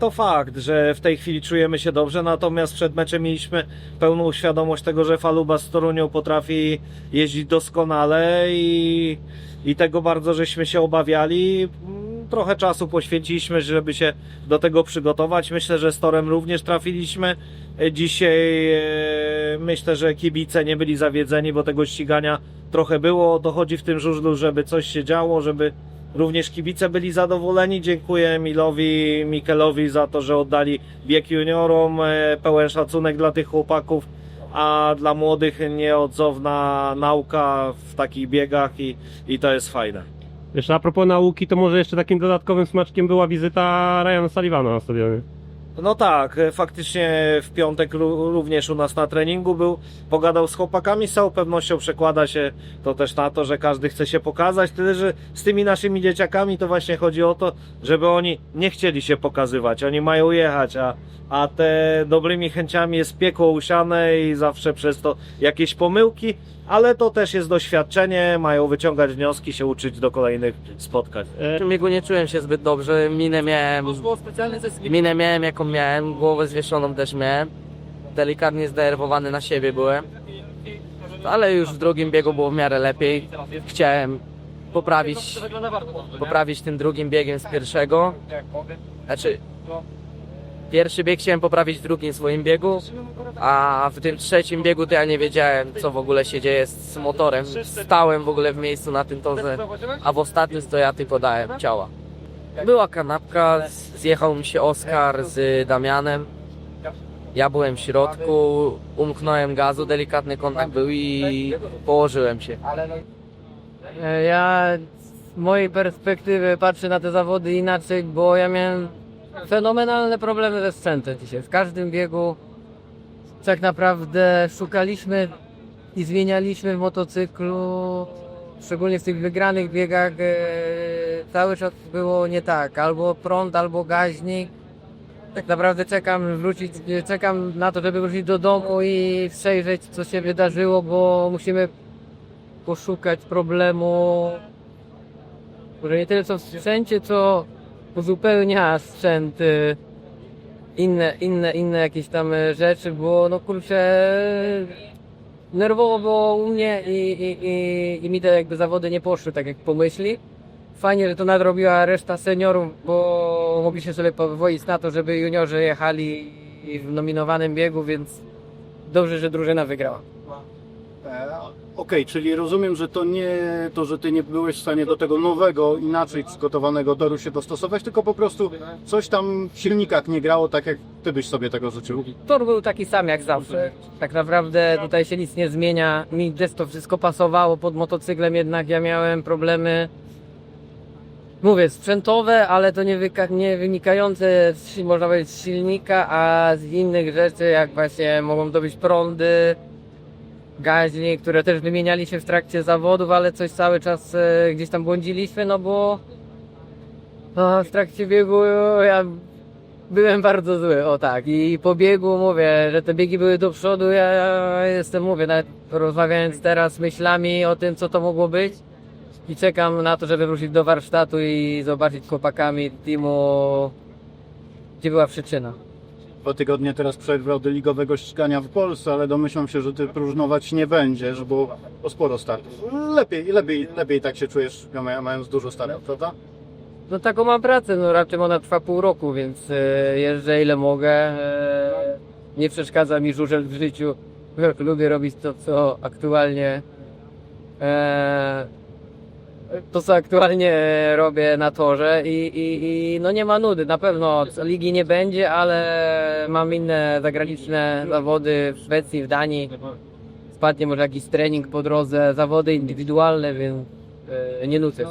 to fakt, że w tej chwili czujemy się dobrze, natomiast przed meczem mieliśmy pełną świadomość tego, że Faluba z Torunią potrafi jeździć doskonale i, i tego bardzo żeśmy się obawiali. Trochę czasu poświęciliśmy, żeby się do tego przygotować. Myślę, że z Torem również trafiliśmy. Dzisiaj e, myślę, że kibice nie byli zawiedzeni, bo tego ścigania trochę było. Dochodzi w tym żużlu, żeby coś się działo, żeby Również kibice byli zadowoleni. Dziękuję Milowi, Mikelowi za to, że oddali bieg juniorom. E, Pełen szacunek dla tych chłopaków, a dla młodych nieodzowna nauka w takich biegach i, i to jest fajne. Jeszcze a propos nauki, to może jeszcze takim dodatkowym smaczkiem była wizyta Ryan Sullivana na stadionie. No tak, e, faktycznie w piątek ró- również u nas na treningu był, pogadał z chłopakami, z całą pewnością przekłada się to też na to, że każdy chce się pokazać, tyle że z tymi naszymi dzieciakami to właśnie chodzi o to, żeby oni nie chcieli się pokazywać, oni mają jechać, a, a te dobrymi chęciami jest piekło usiane i zawsze przez to jakieś pomyłki, ale to też jest doświadczenie, mają wyciągać wnioski, się uczyć do kolejnych spotkań. E, W tym biegu nie czułem się zbyt dobrze. Minę miałem, minę miałem jaką miałem, głowę zwieszoną też miałem. Delikatnie zdenerwowany na siebie byłem. Ale już w drugim biegu było w miarę lepiej. Chciałem poprawić, poprawić tym drugim biegiem z pierwszego. Znaczy, pierwszy bieg chciałem poprawić w drugim swoim biegu, a w tym trzecim biegu to ja nie wiedziałem, co w ogóle się dzieje z motorem. Stałem w ogóle w miejscu na tym torze, a w ostatnim to ja tylko dałem ciała. Była kanapka, zjechał mi się Oskar z Damianem. Ja byłem w środku, umknąłem gazu, delikatny kontakt był i położyłem się. E, Ja z mojej perspektywy patrzę na te zawody inaczej, bo ja miałem fenomenalne problemy ze sprzętem dzisiaj. W każdym biegu tak naprawdę szukaliśmy i zmienialiśmy w motocyklu, szczególnie w tych wygranych biegach, e, cały czas było nie tak. Albo prąd, albo gaźnik. Tak naprawdę czekam wrócić, czekam na to, żeby wrócić do domu i przejrzeć co się wydarzyło, bo musimy poszukać problemu, który nie tyle co w sprzęcie, co uzupełnia sprzęt inne, inne, inne jakieś tam y, rzeczy, bo no kurczę nerwowo było u mnie i, i, i, i mi te jakby zawody nie poszły tak jak pomyśli. Fajnie, że to nadrobiła reszta seniorów, bo mogli się sobie pozwolić na to, żeby juniorzy jechali w nominowanym biegu, więc dobrze, że drużyna wygrała. Okej, czyli rozumiem, że to nie to, że ty nie byłeś w stanie do tego nowego, inaczej przygotowanego toru się dostosować, tylko po prostu coś tam w silnikach nie grało tak, jak ty byś sobie tego życzył. Tor był taki sam jak zawsze. Tak naprawdę tutaj się nic nie zmienia. Mi też to wszystko pasowało pod motocyklem, jednak ja miałem problemy. Mówię, sprzętowe, ale to nie, nie wynikające z, można powiedzieć, z silnika, a z innych rzeczy, jak właśnie mogą to być prądy, gaźnik, które też wymieniali się w trakcie zawodów, ale coś cały czas e, gdzieś tam błądziliśmy, no bo no, w trakcie biegu ja Byłem bardzo zły, o tak. I po biegu mówię, że te biegi były do przodu. Ja jestem, mówię, nawet rozmawiając teraz myślami o tym, co to mogło być. I czekam na to, żeby wrócić do warsztatu i zobaczyć chłopakami teamu, gdzie była przyczyna. Dwa tygodnie teraz przerwy od ligowego ścigania w Polsce, ale domyślam się, że ty próżnować nie będziesz, bo, sporo startów. Lepiej, lepiej, lepiej tak się czujesz, mając dużo startów, prawda? No taką mam pracę, no raczej ona trwa pół roku, więc e, jeżdżę ile mogę. E, nie przeszkadza mi żużel w życiu. Lubię robić to, co aktualnie e, to, co aktualnie robię na torze i, i, i no nie ma nudy. Na pewno ligi nie będzie, ale mam inne zagraniczne zawody w Szwecji, w Danii. Spadnie może jakiś trening po drodze, zawody indywidualne, więc e, nie nudzę.